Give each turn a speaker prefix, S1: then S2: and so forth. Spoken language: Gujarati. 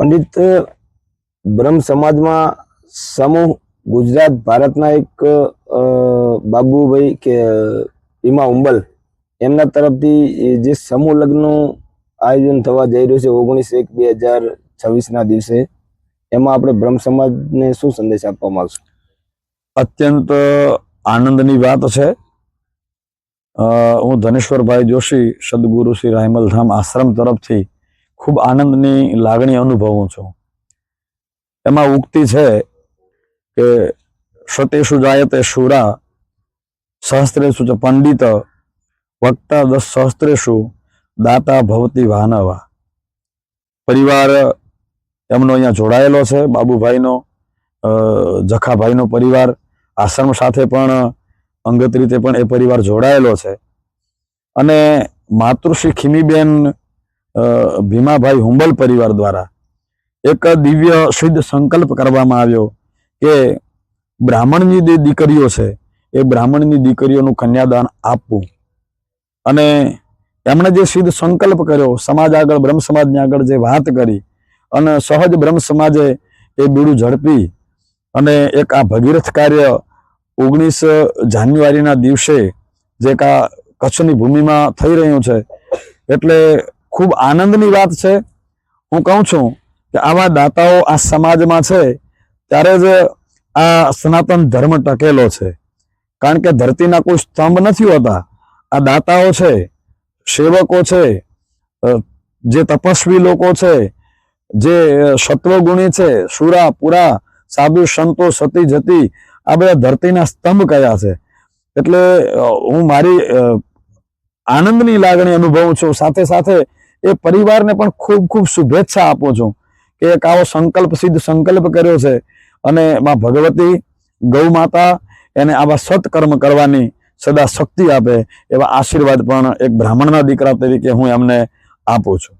S1: પંડિત બ્રહ્મ સમાજમાં સમૂહ ગુજરાત ભારતના એક બાબુભાઈ કે ઈમા ઉંબલ. એમના તરફથી જે સમૂહ લગ્નનું આયોજન થવા જઈ રહ્યું છે ઓગણીસ એક બે હજાર છવ્વીસના દિવસે, એમાં આપણે બ્રહ્મ સમાજને શું સંદેશ આપવા માગશું?
S2: અત્યંત આનંદની વાત છે. હું ધનેશ્વરભાઈ જોશી, સદગુરુ શ્રી રાયમલધામ આશ્રમ તરફથી ખૂબ આનંદની લાગણી અનુભવું છું. એમાં ઉક્તિ છે કે સતીશુ જાયતે શુરા સહસ્ત્રેષુ ચ પંડિત વક્તા દસ સહસ્ત્રેશું દાતા ભવતી વાનવા. પરિવાર એમનો અહીંયા જોડાયેલો છે, બાબુભાઈનો જખાભાઈનો પરિવાર, આશ્રમ સાથે પણ અંગત રીતે પણ એ પરિવાર જોડાયેલો છે. અને માતૃશ્રી ખીમીબેન ભીમાભાઈ હુંબલ પરિવાર દ્વારા એક દિવ્ય સિદ્ધ સંકલ્પ કરવામાં આવ્યો કે બ્રાહ્મણની જે દીકરીઓ છે, એ બ્રાહ્મણની દીકરીઓનું કન્યાદાન આપવું. અને એમણે જે સિદ્ધ સંકલ્પ કર્યો, સમાજ આગળ, બ્રહ્મ સમાજની આગળ જે વાત કરી અને સહજ બ્રહ્મ સમાજે એ બીડું ઝડપી અને એક આ ભગીરથ કાર્ય ઓગણીસ જાન્યુઆરીના દિવસે જે કા કચ્છની ભૂમિમાં થઈ રહ્યું છે, એટલે ખૂબ આનંદની વાત છે. હું કહું છું કે આવા દાતાઓ આ સમાજમાં છે, ત્યારે જ આ સનાતન ધર્મ ટકેલો છે. કારણ કે ધરતીના કોઈ સ્તંભ નથી હોતા. આ દાતાઓ છે, સેવકો છે જે તપસ્વી લોકો છે, જે સત્વગુણી છે, સુરા, પુરા, સાધુ, સંતો, સતી, જતી, આ બધા ધરતીના સ્તંભ કયા છે. એટલે હું મારી આનંદની લાગણી અનુભવું છું. સાથે સાથે એ પરિવારને પણ ખૂબ ખૂબ શુભેચ્છા આપું છું કે એક આવો સંકલ્પ, સિદ્ધ સંકલ્પ કર્યો છે. અને માં ભગવતી, ગૌ માતા એને આવા સત્કર્મ કરવાની સદા શક્તિ આપે એવા આશીર્વાદ પણ એક બ્રાહ્મણના દીકરા તરીકે હું એમને આપું છું.